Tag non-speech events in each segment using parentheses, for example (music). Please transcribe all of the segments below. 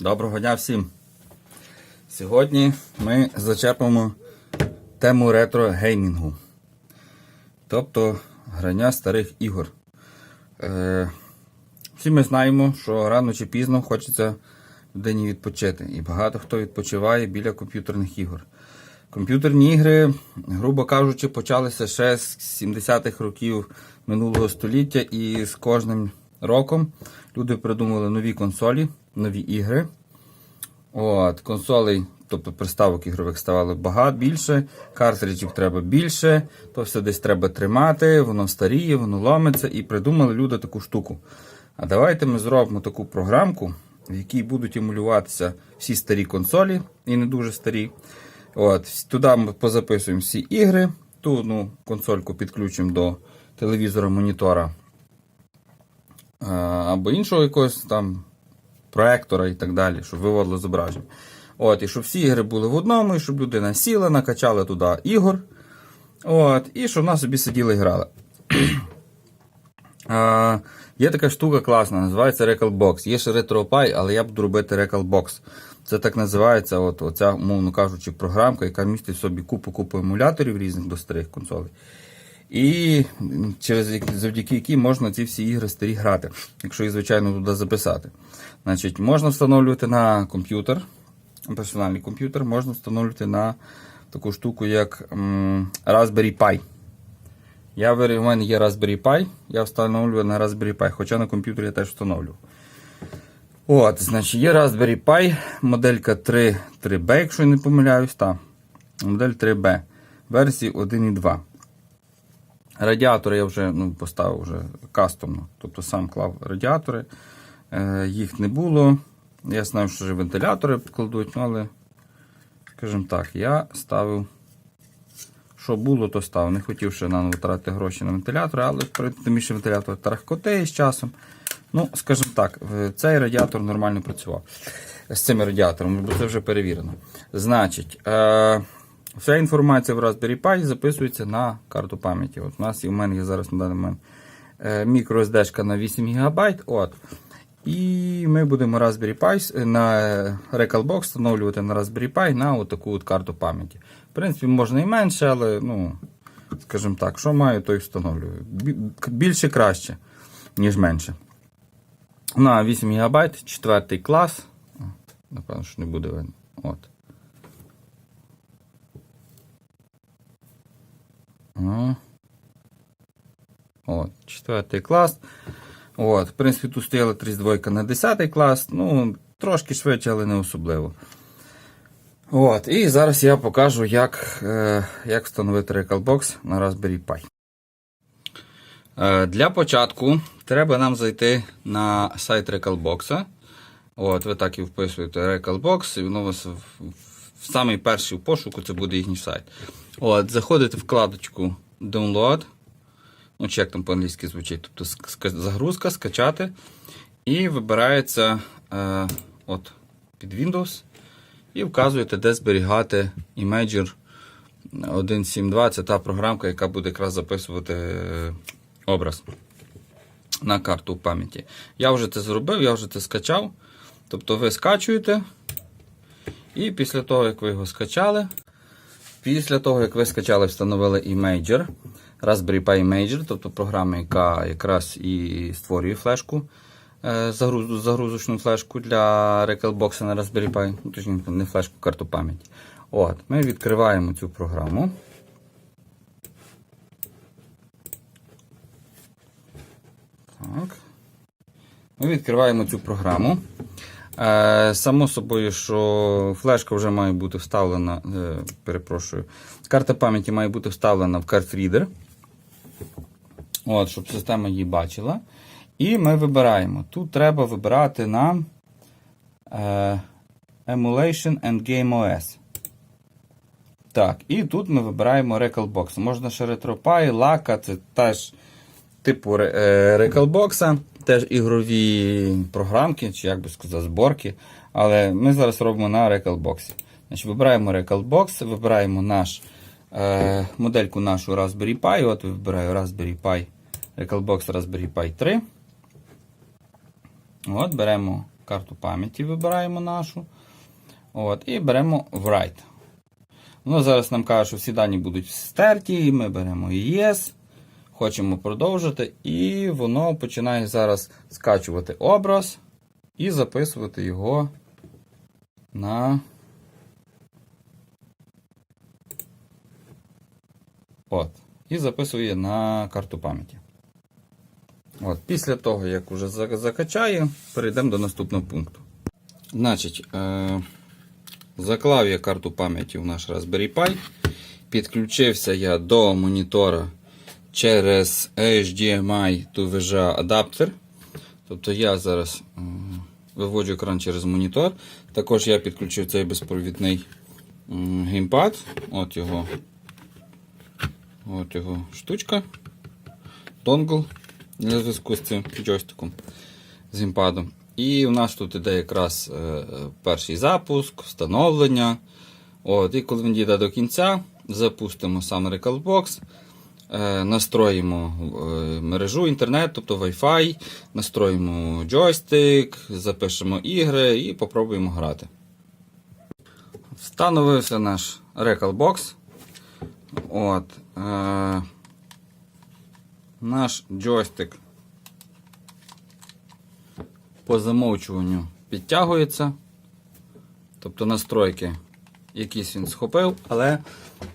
Доброго дня всім! Сьогодні ми зачепимо тему ретро-геймінгу. Тобто грання старих ігор. Е, всі ми знаємо, що рано чи пізно хочеться людині відпочити. І багато хто відпочиває біля комп'ютерних ігор. Комп'ютерні ігри, грубо кажучи, почалися ще з 70-х років минулого століття, і з кожним роком люди придумували нові консолі, нові ігри. От, консолей, тобто приставок ігрових ставало багато більше, картриджів треба більше, то все десь треба тримати, воно старіє, воно ломиться, і придумали люди таку штуку. А давайте ми зробимо таку програмку, в якій будуть емулюватися всі старі консолі і не дуже старі. От, Туди ми позаписуємо всі ігри, ту ну, консольку підключимо до телевізора, монітора або іншого якогось там проектора і так далі, щоб виводило зображення. От, І щоб всі ігри були в одному, і щоб людина сіла, накачала туди ігор. От, І щоб вона собі сиділа і грала. (clears throat) а, Є така штука класна, називається Recalbox. Є ще RetroPie, але я буду робити Recalbox. Це так називається от, оця, мовно кажучи, програмка, яка містить в собі купу-купу емуляторів різних до старих консолей. І через завдяки якій можна ці всі ігри старі грати, якщо їх, звичайно, туди записати. Значить, можна встановлювати на комп'ютер, персональний комп'ютер, можна встановлювати на таку штуку, як м, Raspberry Pi. Я, у мене є Raspberry Pi, я встановлюю на Raspberry Pi, хоча на комп'ютері я теж встановлюю. От, значить, є Raspberry Pi, моделька 3, 3B, якщо я не помиляюсь, та, модель 3B, версії 1.2. Радіатори я вже ну, поставив вже кастомно, тобто сам клав радіатори. Е, їх не було. Я знав, що вже вентилятори підкладуть, але, скажімо так, я ставив. Що було, то став. Не хотів ще наново тратити гроші на вентилятори, але тим більше вентилятор тарахкотеє з часом. Ну, скажімо так, цей радіатор нормально працював з цими радіаторами, бо це вже перевірено. Значить, е, вся інформація в Raspberry Pi записується на карту пам'яті. От у нас і в мене є зараз на даний момент е, microSD на 8 ГБ. От. І ми будемо Raspberry Pi на Recalbox встановлювати на Raspberry Pi на отаку от карту пам'яті. В принципі, можна і менше, але, ну, скажімо так, що маю, то й встановлюю. Більше краще, ніж менше. На 8 ГБ, 4 клас. Напевно, що не буде видно. От. О. От, 4 клас. От, в принципі, тут стояла 32 на 10 клас. Ну, трошки швидше, але не особливо. От, і зараз я покажу, як, е, як встановити Recalbox на Raspberry Pi. Е, для початку треба нам зайти на сайт Recalbox. От, ви так і вписуєте Recalbox, і воно вас самий перший в пошуку це буде їхній сайт. От, заходите в вкладочку Download. Ну, чи як там по-англійськи звучить. Тобто загрузка, скачати. І вибирається е, от, під Windows. І вказуєте, де зберігати Imager 1.7.2. Це та програмка, яка буде якраз записувати е, образ на карту пам'яті. Я вже це зробив, я вже це скачав. Тобто ви скачуєте. І після того, як ви його скачали, після того, як ви скачали, встановили Imager, Raspberry Pi Imager, тобто програма, яка якраз і створює флешку, е, загруз, загрузочну флешку для Recalbox на Raspberry Pi, ну, точніше, не флешку, карту пам'яті. От, Ми відкриваємо цю програму. Так. Ми відкриваємо цю програму. Е, само собою, що флешка вже має бути вставлена, е, перепрошую, карта пам'яті має бути вставлена в картрідер. От, щоб система її бачила. І ми вибираємо. Тут треба вибирати нам е, Emulation and Game OS. Так, і тут ми вибираємо Recalbox. Можна ще RetroPie, Laka, це теж типу е, Recalbox, теж ігрові програмки, чи як би сказати, зборки. Але ми зараз робимо на Recalbox. Значить, вибираємо Recalbox, вибираємо наш, е, модельку нашу Raspberry Pi. От вибираю Raspberry Pi, Recalbox Raspberry Pi 3. От, беремо карту пам'яті вибираємо нашу. От, і беремо Write. Воно зараз нам каже, що всі дані будуть стерті, і ми беремо Yes. Хочемо продовжити, і воно починає зараз скачувати образ і записувати його на. От. І записує на карту пам'яті. От. Після того, як вже за- закачає, перейдемо до наступного пункту. Значить, е- заклав я карту пам'яті в наш Raspberry Pi. Підключився я до монітора через HDMI to VGA адаптер. Тобто я зараз е, виводжу екран через монітор. Також я підключив цей безпровідний м, геймпад. От його, от його штучка. Донгл для зв'язку з цим джойстиком з геймпадом. І у нас тут іде якраз е, перший запуск, встановлення. От, і коли він дійде до кінця, запустимо сам Recalbox, е, настроїмо е, мережу інтернет, тобто Wi-Fi, настроїмо джойстик, запишемо ігри і попробуємо грати. Встановився наш Recalbox. От, е, наш джойстик по замовчуванню підтягується. Тобто настройки якісь він схопив, але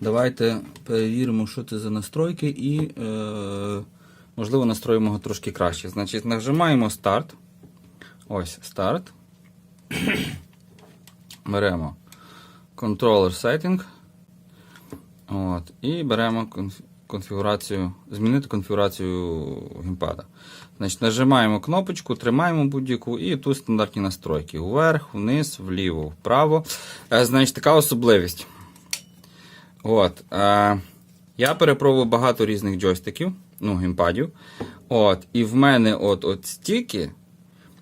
давайте перевіримо, що це за настройки, і, е, можливо, настроїмо його трошки краще. Значить, нажимаємо старт. Ось старт. (coughs) Беремо Controller Setting. От, і беремо конфігурацію, змінити конфігурацію геймпада. Значить, нажимаємо кнопочку, тримаємо будь-яку, і тут стандартні настройки. Вверх, вниз, вліво, вправо. Е, значить, така особливість. От, е, я перепробував багато різних джойстиків, ну, геймпадів. От, і в мене от, от стільки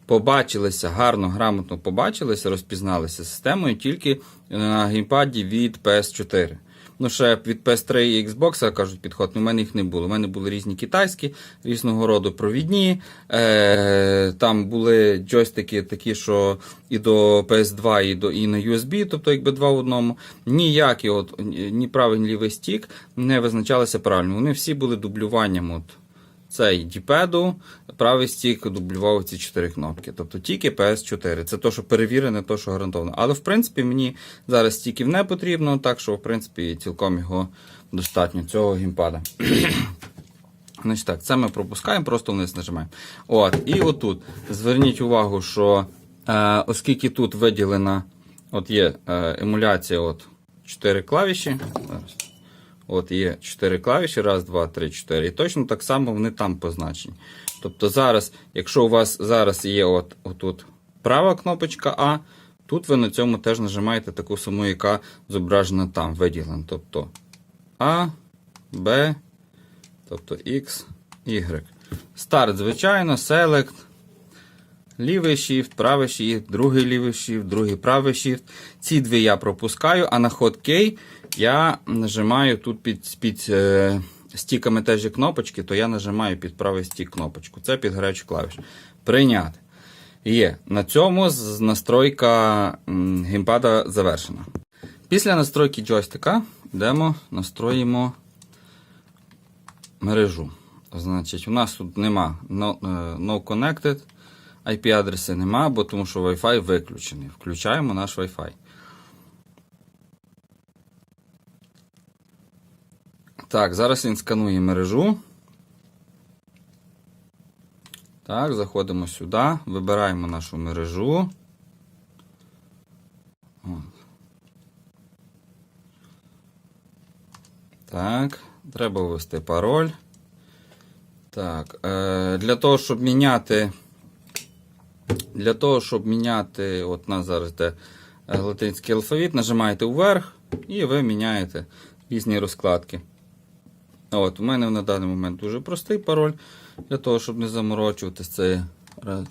побачилися, гарно, грамотно побачилися, розпізналися системою тільки на геймпаді від PS4. Ну, ще від PS3 і Xbox, кажуть, підход, ну, у мене їх не було. У мене були різні китайські, різного роду провідні. Е, там були джойстики такі, що і до PS2, і, до, і на USB, тобто якби два в одному. Ніякі от, ні правий, лівий стік не визначалися правильно. Вони всі були дублюванням. От, цей діпеду, правий стік дублював ці чотири кнопки. Тобто тільки PS4. Це то, що перевірене, то, що гарантовано. Але в принципі мені зараз стіків не потрібно, так що в принципі цілком його достатньо, цього геймпада. (clears throat) Значить так, це ми пропускаємо, просто вниз нажимаємо. От, і отут. Зверніть увагу, що е, оскільки тут виділена от є е, емуляція от 4 клавіші. Зараз. От є 4 клавіші, раз, два, три, чотири. І точно так само вони там позначені. Тобто зараз, якщо у вас зараз є от, отут права кнопочка А, тут ви на цьому теж нажимаєте таку саму, яка зображена там, виділена. Тобто А, Б, тобто X, Y. Старт, звичайно, Select. Лівий shift, правий shift, другий лівий shift, другий правий shift. Ці дві я пропускаю, а на ход K я нажимаю тут під, під е, стіками теж кнопочки, то я нажимаю під правий стік кнопочку. Це під гарячу клавішу. Прийняти. Є. На цьому настройка геймпада завершена. Після настройки джойстика йдемо, настроїмо мережу. Значить, у нас тут нема no, е, no connected. IP-адреси нема, бо тому що Wi-Fi виключений. Включаємо наш Wi-Fi. Так, зараз він сканує мережу. Так, заходимо сюди, вибираємо нашу мережу. Так, треба ввести пароль. Так, е, для того, щоб міняти. Для того, щоб міняти, от у нас зараз йде е, латинський алфавіт, нажимаєте вверх і ви міняєте різні розкладки. От, У мене на даний момент дуже простий пароль, для того, щоб не заморочуватись. Це раз.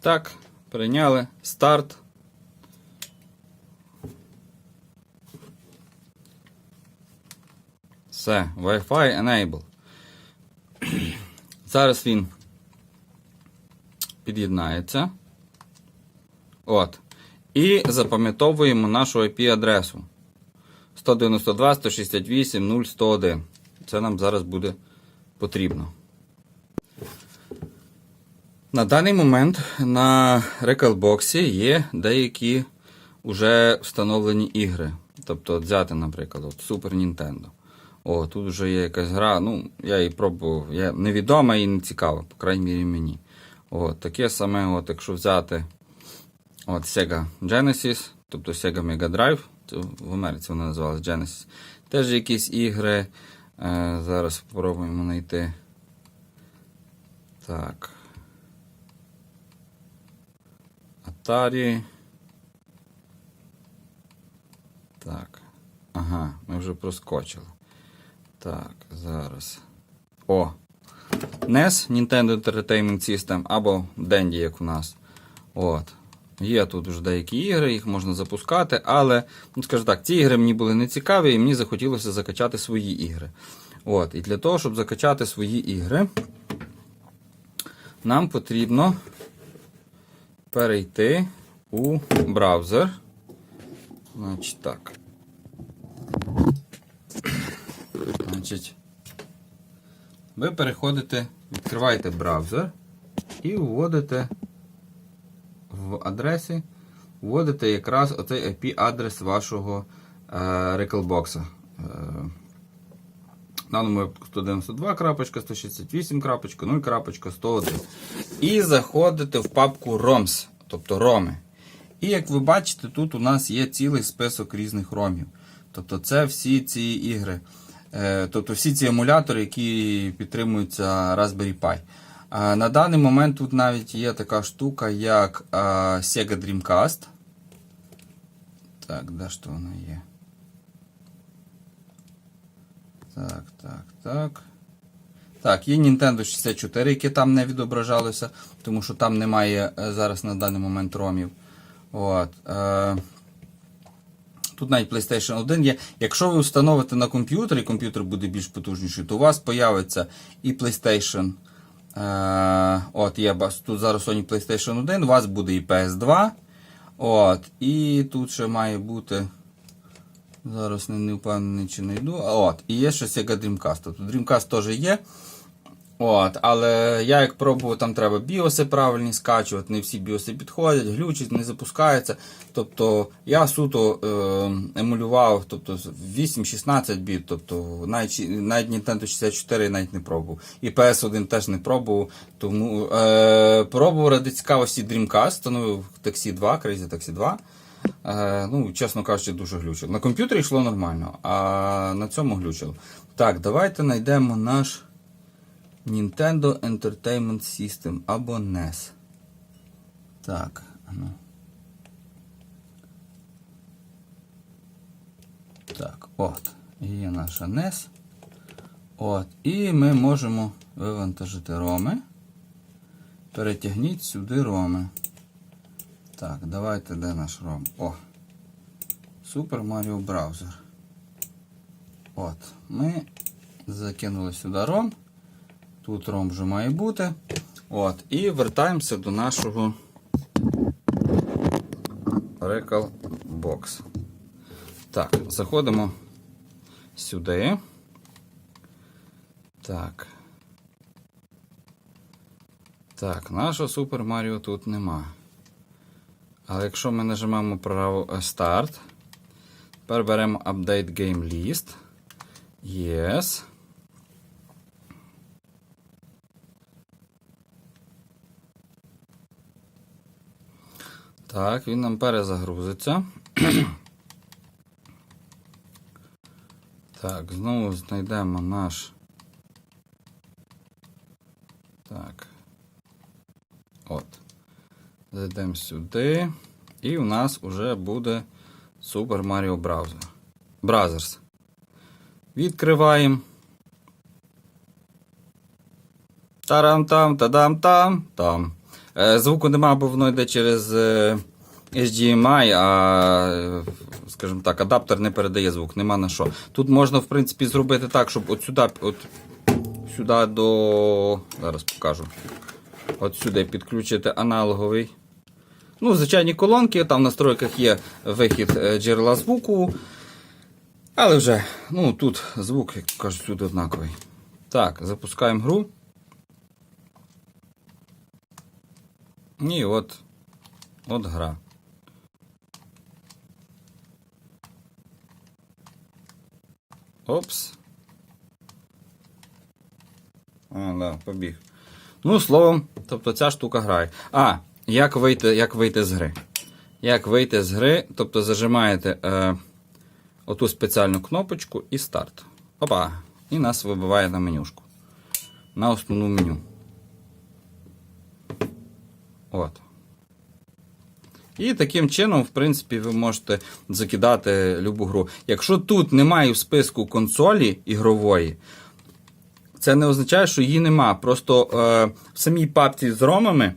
Так, прийняли. Старт. Все, Wi-Fi enable. (clears throat) Зараз він під'єднається. От. І запам'ятовуємо нашу IP-адресу 192 168 0101. Це нам зараз буде потрібно. На даний момент на Recalbox є деякі вже встановлені ігри. Тобто, взяти, наприклад, от Super Nintendo. О, тут вже є якась гра. Ну, я її пробував. Я невідома і не цікава, по крайній мірі мені. От, таке саме, от, якщо взяти от, Sega Genesis, тобто Sega Mega Drive, в Америці вона називалась Genesis. Теж якісь ігри. Е, зараз спробуємо знайти. Так. Atari. Так. Ага, ми вже проскочили. Так, зараз. О! NES Nintendo Entertainment System або Dendy, як у нас. От. Є тут вже деякі ігри, їх можна запускати, але, ну скажу так, ці ігри мені були не цікаві, і мені захотілося закачати свої ігри. От. І для того, щоб закачати свої ігри, нам потрібно перейти у браузер. Значить так. Значить, ви переходите, відкриваєте браузер і вводите в адресі, вводите якраз оцей IP-адрес вашого е, Recalbox. Е, в даному випадку 192.168.0.101. І заходите в папку ROMs, тобто роми. І як ви бачите, тут у нас є цілий список різних ромів. Тобто це всі ці ігри. Е, Тобто всі ці емулятори, які підтримуються Raspberry Pi. На даний момент тут навіть є така штука, як Sega Dreamcast. Так, де ж то вона є? Так, так, так. Так, є Nintendo 64, яке там не відображалося, тому що там немає е, зараз на даний момент ромів. От. Е, Тут навіть PlayStation 1 є. Якщо ви встановите на комп'ютер, і комп'ютер буде більш потужніший, то у вас появиться і PlayStation. Е, от, є тут зараз Sony PlayStation 1, у вас буде і PS2. От, і тут ще має бути. Зараз не, не впевнений, чи не йду. От, і є ще Sega Dreamcast. Тут Dreamcast теж є. От, але я як пробував, там треба біоси правильні скачувати, не всі біоси підходять, глючить, не запускається. Тобто я суто е, емулював тобто, 8-16 біт, тобто навіть, навіть Nintendo 64 навіть не пробував. І PS1 теж не пробував. Тому е, пробував ради цікавості Dreamcast, встановив Taxi 2, Crazy Taxi 2. Е, ну, чесно кажучи, дуже глючило. На комп'ютері йшло нормально, а на цьому глючило. Так, давайте знайдемо наш. Nintendo Entertainment System або NES. Так, ну. Так, от. Є наша NES. От. І ми можемо вивантажити роми. Перетягніть сюди роми. Так, давайте де наш ром? О. Super Mario Browser. От. Ми закинули сюди ром. Тут ром вже має бути. От, і вертаємося до нашого Recall Box. Так, заходимо сюди. Так. Так, нашого Super Mario тут нема. Але якщо ми нажимаємо право Start, тепер беремо Update Game List. Yes. Так, він нам перезагрузиться. (clears throat) так, знову знайдемо наш. Так. От. Зайдемо сюди. І у нас вже буде Super Mario Browser. Brothers. Відкриваємо. Тарам-там, тадам-там, там. Е, Звуку нема, бо воно йде через е, HDMI, а, скажімо так, адаптер не передає звук, нема на що. Тут можна, в принципі, зробити так, щоб от сюди, от сюди до. Зараз покажу. от сюди підключити аналоговий. Ну, звичайні колонки, там в настройках є вихід е, джерела звуку. Але вже, ну тут звук, як кажуть, всюди однаковий. Так, запускаємо гру. І от, от гра. Опс. А, да, побіг. Ну, словом, тобто ця штука грає. А, як вийти, як вийти з гри? Як вийти з гри, тобто зажимаєте е, оту спеціальну кнопочку і старт. Опа! І нас вибиває на менюшку. На основну меню. От. І таким чином, в принципі, ви можете закидати любу гру. Якщо тут немає в списку консолі ігрової, це не означає, що її нема. Просто е, в самій папці з ромами,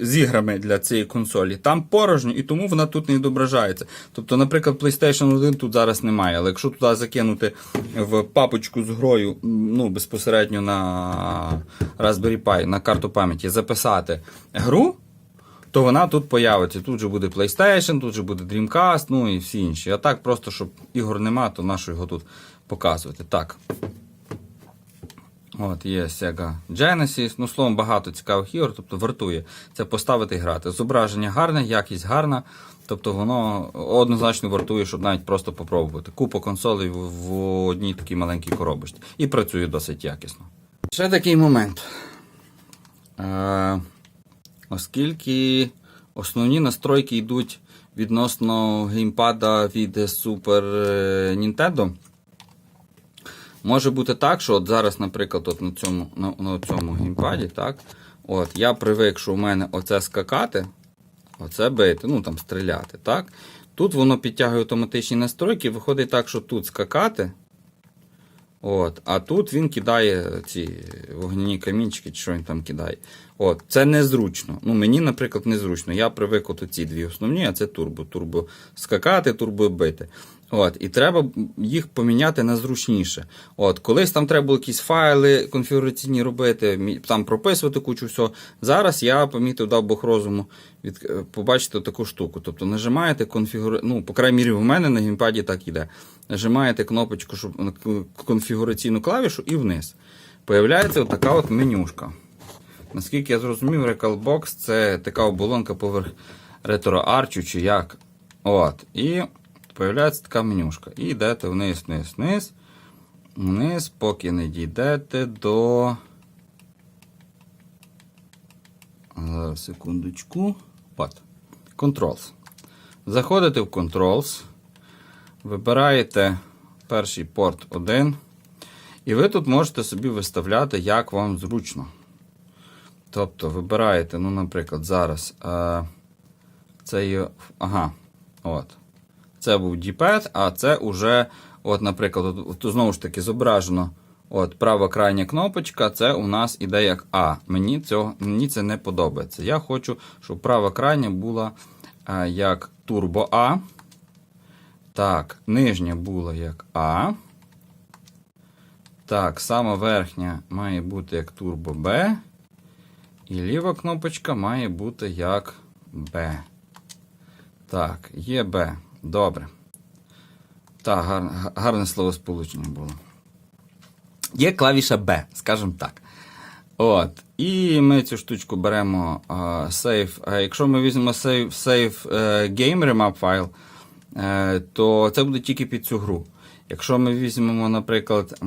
з іграми для цієї консолі, там порожньо, і тому вона тут не відображається. Тобто, наприклад, PlayStation 1 тут зараз немає, але якщо туди закинути в папочку з грою, ну, безпосередньо на Raspberry Pi, на карту пам'яті, записати гру, то вона тут появиться. Тут же буде PlayStation, тут же буде Dreamcast, ну і всі інші. А так просто, щоб ігор нема, то нащо його тут показувати. Так. От, є Sega Genesis. Ну, словом, багато цікавих ігор, тобто вартує це поставити і грати. Зображення гарне, якість гарна. Тобто воно однозначно вартує, щоб навіть просто попробувати. Купа консолей в, одній такій маленькій коробочці. І працює досить якісно. Ще такий момент. Е, оскільки основні настройки йдуть відносно геймпада від Super Nintendo, може бути так, що от зараз, наприклад, от на цьому, на, на цьому геймпаді, так, от, я привик, що у мене оце скакати, оце бити, ну там стріляти. так. Тут воно підтягує автоматичні настройки, виходить так, що тут скакати. От, а тут він кидає ці вогняні камінчики, чи що він там кидає. От, це незручно. Ну, мені, наприклад, незручно. Я привик от ці дві основні, а це турбо. Турбо скакати, турбо бити. От, і треба їх поміняти на зручніше. От, колись там треба було якісь файли конфігураційні робити, там прописувати кучу всього. Зараз я помітив, дав Бог розуму від, е, побачити таку штуку. Тобто нажимаєте конфігура... ну, по крайній мірі, в мене на геймпаді так іде. Нажимаєте кнопочку, щоб конфігураційну клавішу і вниз. Появляється така от менюшка. Наскільки я зрозумів, Recalbox це така оболонка поверх ретроарчу чи як. От. І появляється така менюшка. І йдете вниз, вниз, вниз, вниз, поки не дійдете до. Зараз секундочку. От. Controls. Заходите в Controls. Вибираєте перший порт 1. І ви тут можете собі виставляти, як вам зручно. Тобто вибираєте, ну, наприклад, зараз е, це є. Ага. От. Це був D-pad, а це уже, от, наприклад, от, от, знову ж таки зображено. От, права крайня кнопочка, це у нас іде як А. Мені, цього, мені це не подобається. Я хочу, щоб права крайня була е, як Turbo А. Так, нижня була як А. Так, сама верхня має бути як Turbo Б. І ліва кнопочка має бути як Б. Так, є Б. Добре. Так, гар, гарне словосполучення було. Є клавіша Б, скажімо так. От. І ми цю штучку беремо. А якщо ми візьмемо е, Game Remap файл, е, то це буде тільки під цю гру. Якщо ми візьмемо, наприклад,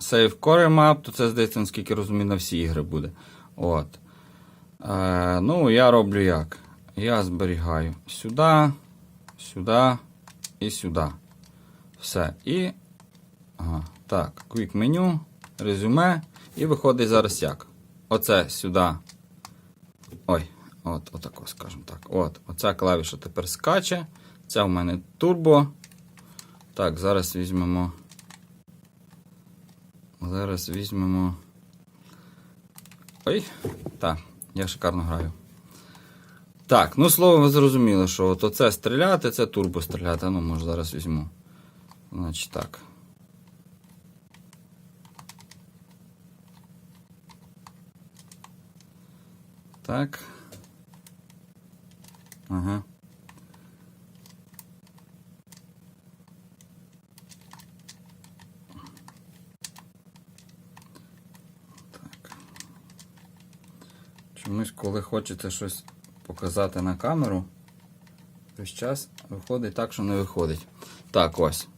Save Core Map, то це, здається, наскільки розумію, на всі ігри буде. От. Е, ну, я роблю як? Я зберігаю сюди, сюди і сюди. Все. І. Ага. Так, Quick меню, резюме. І виходить зараз як? Оце сюди. Ой, от, отако, скажімо так. От, оця клавіша тепер скаче. Це у мене турбо. Так, зараз візьмемо. Зараз візьмемо. Ой, так, я шикарно граю. Так, ну слово, ви зрозуміли, що от оце стріляти, це турбо стріляти. Ну, може, зараз візьму. Значить так. Так. Ага. Так. Чомусь, коли хочете щось показати на камеру, весь час виходить так, що не виходить. Так, ось.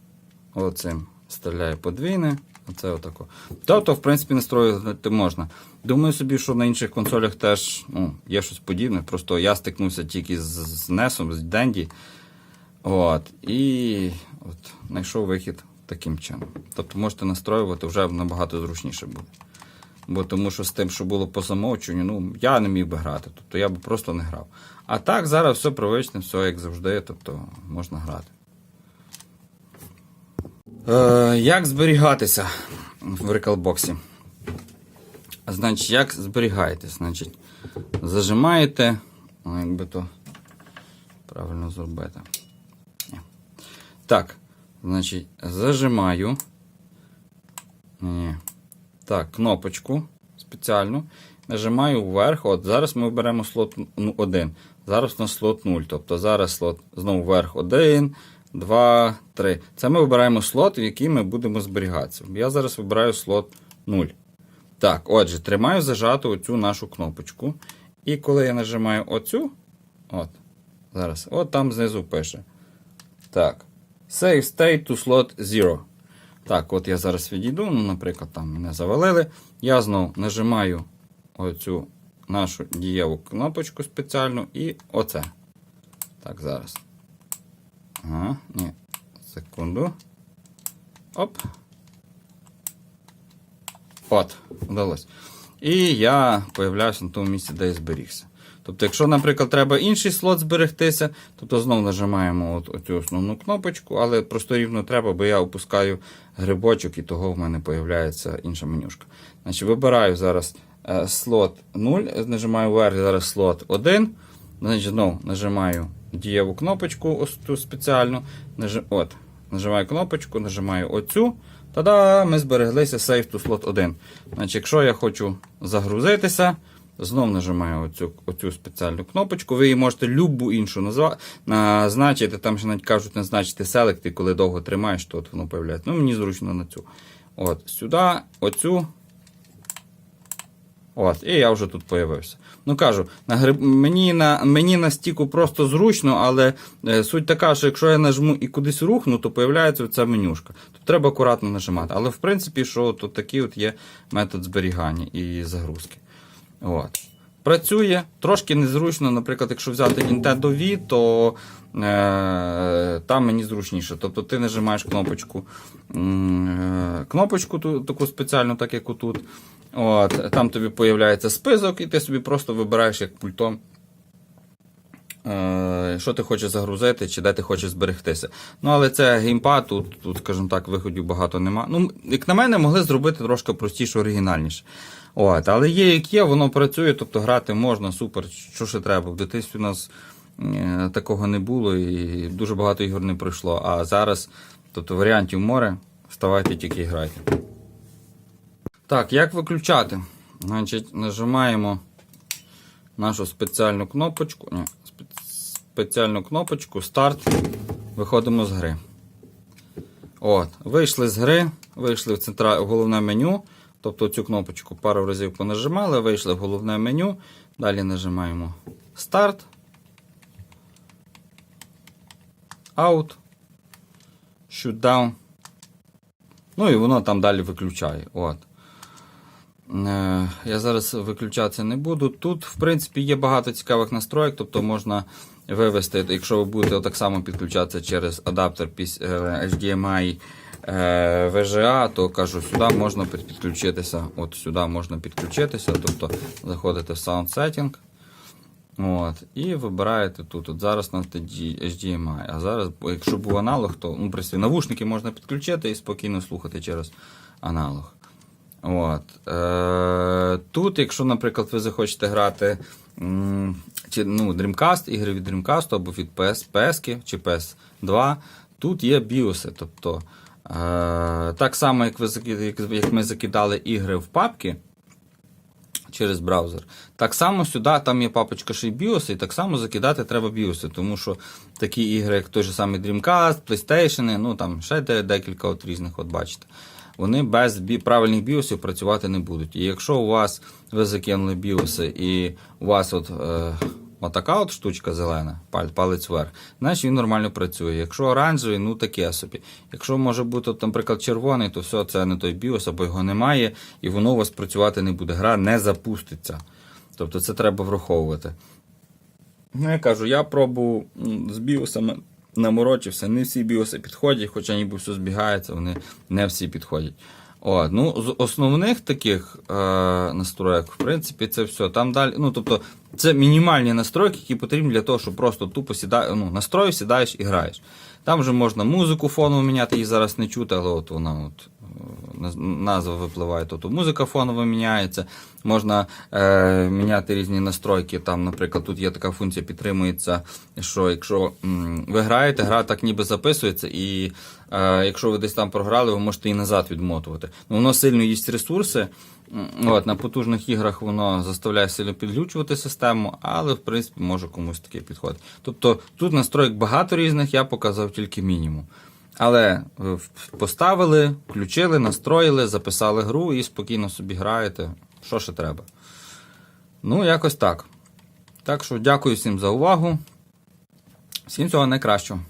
Оцим стріляє подвійне. Оце отако. Тобто, в принципі, настроювати можна. Думаю собі, що на інших консолях теж ну, є щось подібне. Просто я стикнувся тільки з, з NES, з Dendy. От, і от, знайшов вихід таким чином. Тобто можете настроювати вже набагато зручніше буде. Бо тому що з тим, що було по замовчуванню, ну, я не міг би грати. Тобто я би просто не грав. А так зараз все привичне, все як завжди, тобто можна грати. Е, як зберігатися в Recalbox? Значить, як зберігаєте? Значить, зажимаєте. Ну, якби то правильно зробити. Ні. Так, значить, зажимаю. Ні. Так, кнопочку спеціальну. Нажимаю вверх. От зараз ми беремо слот 1. Зараз у нас слот 0. Тобто зараз слот знову вверх 1, 2, 3. Це ми вибираємо слот, в який ми будемо зберігатися. Я зараз вибираю слот 0. Так, отже, тримаю зажату оцю нашу кнопочку. І коли я нажимаю оцю, от, зараз, от там знизу пише. Так. Save state to slot 0. Так, от я зараз відійду, ну, наприклад, там мене завалили. Я знову нажимаю оцю нашу дієву кнопочку спеціальну і оце. Так, зараз. Ага, ні. Секунду. Оп. От, вдалося. І я появляюся на тому місці, де я зберігся. Тобто, якщо, наприклад, треба інший слот зберегтися, тобто знову нажимаємо от, оцю основну кнопочку, але просто рівно треба, бо я опускаю грибочок і того в мене появляється інша менюшка. Значить, Вибираю зараз е, слот 0, нажимаю вверх, зараз слот 1. Значить, знову нажимаю дієву кнопочку, ось ту спеціальну. Нажи, от, Нажимаю кнопочку, нажимаю оцю. Та-да, ми збереглися Save to slot 1. Значить, Якщо я хочу загрузитися, знов нажимаю оцю, оцю спеціальну кнопочку. Ви її можете любу іншу назва, назначити. Там ще навіть кажуть, назначити Select, і коли довго тримаєш, то от воно появляється. Ну, мені зручно на цю. От, Сюди, оцю. От, і я вже тут появився. Ну кажу, на гриб... мені на мені на стіку просто зручно, але е, суть така, що якщо я нажму і кудись рухну, то появляється ця менюшка. Тут треба акуратно нажимати. Але в принципі, що от такий от є метод зберігання і загрузки. От. Працює, трошки незручно, наприклад, якщо взяти Nintendo Wii, то е, там мені зручніше. Тобто ти нажимаєш кнопочку, е, кнопочку ту, таку спеціальну, так як отут. От, там тобі появляється список, і ти собі просто вибираєш як пультом. Е, Що ти хочеш загрузити, чи де ти хочеш зберегтися. Ну, але це геймпад, тут, тут, скажімо так, виходів багато нема. Ну, як на мене, могли зробити трошки простіше, оригінальніше. От, але є, як є, воно працює, тобто грати можна, супер, що ще треба. В дитинстві у нас е, такого не було і дуже багато ігор не пройшло. А зараз, тобто варіантів море, вставайте тільки грайте. Так, як виключати? Значить, нажимаємо нашу спеціальну кнопочку. Ні, спеціальну кнопочку Старт. Виходимо з гри. От, Вийшли з гри, вийшли в, центра... в головне меню. Тобто цю кнопочку пару разів понажимали, вийшли в головне меню. Далі нажимаємо Старт. Out. Shutdown. Ну і воно там далі виключає. От. Е, Я зараз виключатися не буду. Тут, в принципі, є багато цікавих настроїк, тобто можна вивести, якщо ви будете так само підключатися через адаптер е, HDMI е, VGA, то кажу, сюди можна підключитися. От сюди можна підключитися, тобто заходите в Sound Setting. От, і вибираєте тут. От зараз тоді HDMI. А зараз, якщо був аналог, то ну, навушники можна підключити і спокійно слухати через аналог. От. Е, тут, якщо, наприклад, ви захочете грати чи, ну, Dreamcast, ігри від Dreamcast або від PS, PS чи PS2, тут є біоси. Тобто, е, так само, як, ви, як, ми закидали ігри в папки, через браузер. Так само сюди, там є папочка ще й BIOS, і так само закидати треба BIOS, тому що такі ігри, як той же самий Dreamcast, PlayStation, ну там ще декілька от різних, от бачите. Вони без бі- правильних біосів працювати не будуть. І якщо у вас ви закинули біоси і у вас от, е, отака от штучка зелена, палець вверх, значить він нормально працює. Якщо оранжевий, ну таке собі. Якщо може бути, от, наприклад, червоний, то все, це не той біос, або його немає, і воно у вас працювати не буде. Гра не запуститься. Тобто це треба враховувати. Ну, я кажу, я пробував з біосами наморочився. Не всі біоси підходять, хоча ніби все збігається, вони не всі підходять. От, ну, з основних таких е, настроєк, в принципі, це все. Там далі, ну, тобто, це мінімальні настройки, які потрібні для того, щоб просто тупо сідає, ну, настрою, сідаєш і граєш. Там вже можна музику фону міняти, її зараз не чути, але от вона от, е, назва випливає. Тобто музика фонова міняється. Можна е, міняти різні настройки. Там, наприклад, тут є така функція, підтримується, що якщо м, ви граєте, гра так ніби записується, і е, якщо ви десь там програли, ви можете і назад відмотувати. Ну, воно сильно їсть ресурси. От, на потужних іграх воно заставляє сильно підглючувати систему, але в принципі може комусь таке підходить. Тобто тут настроїк багато різних, я показав тільки мінімум. Але поставили, включили, настроїли, записали гру і спокійно собі граєте. Що ще треба? Ну, якось так. Так що дякую всім за увагу. Всім цього найкращого.